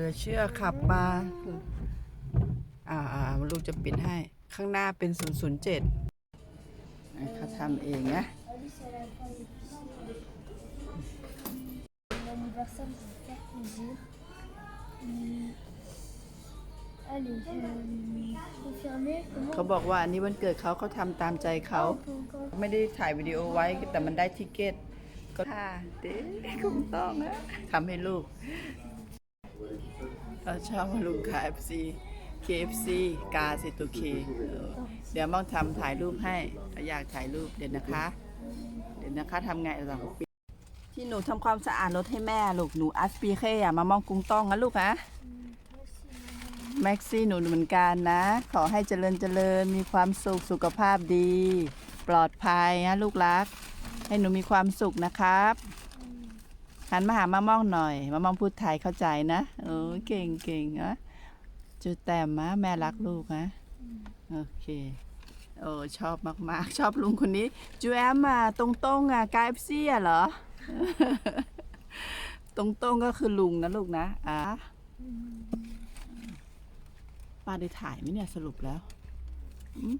ลือเชื่อขับมาอ่าอ่าลูกจะปิดให้ ข้างหน้าเป็น007เขาทำเองนะเขาบอกว่าอันนี้วันเกิดเขาเขาทำตามใจเขา ไม่ได้ถ่ายวิดีโอไว้แต่มันได้ทิเกตก็ค่ะเด็กคงต้องนะทำให้ลูก เราชอบมาลุงขาย FC KFC กาสิตัวเคเออเดี๋ยวมองทำถ่ายรูปให้อยากถ่ายรูปเดี๋ยวนะคะ เดี๋ยวนะคะทำไงเราที่หนูทำความสะอาดรถให้แม่ลูกหนูอัสปีเคอะมามองกรุงต้องนะลูกนะแม็กซี่หนูเหมือนกันนะ ขอให้เจริญเจริญมีความสุขสุขภาพดี ปลอดภัยนะลูกรัก ให้หนูมีความสุขนะครับ หันมาหามามองหน่อย มามองพูดไทยเข้าใจนะโอ้เก่งเก่งนะจุดแต้มมะแม่รักลูกนะโอเคโอ้ชอบมาก ๆ ชอบลุงคนนี้จูแอมอะตรงตรงๆอะกายเอฟซี่อะเหรอตรงตรงๆก็คือลุงนะลูกนะอะป้าได้ถ่ายไหมเนี่ยสรุปแล้วอืม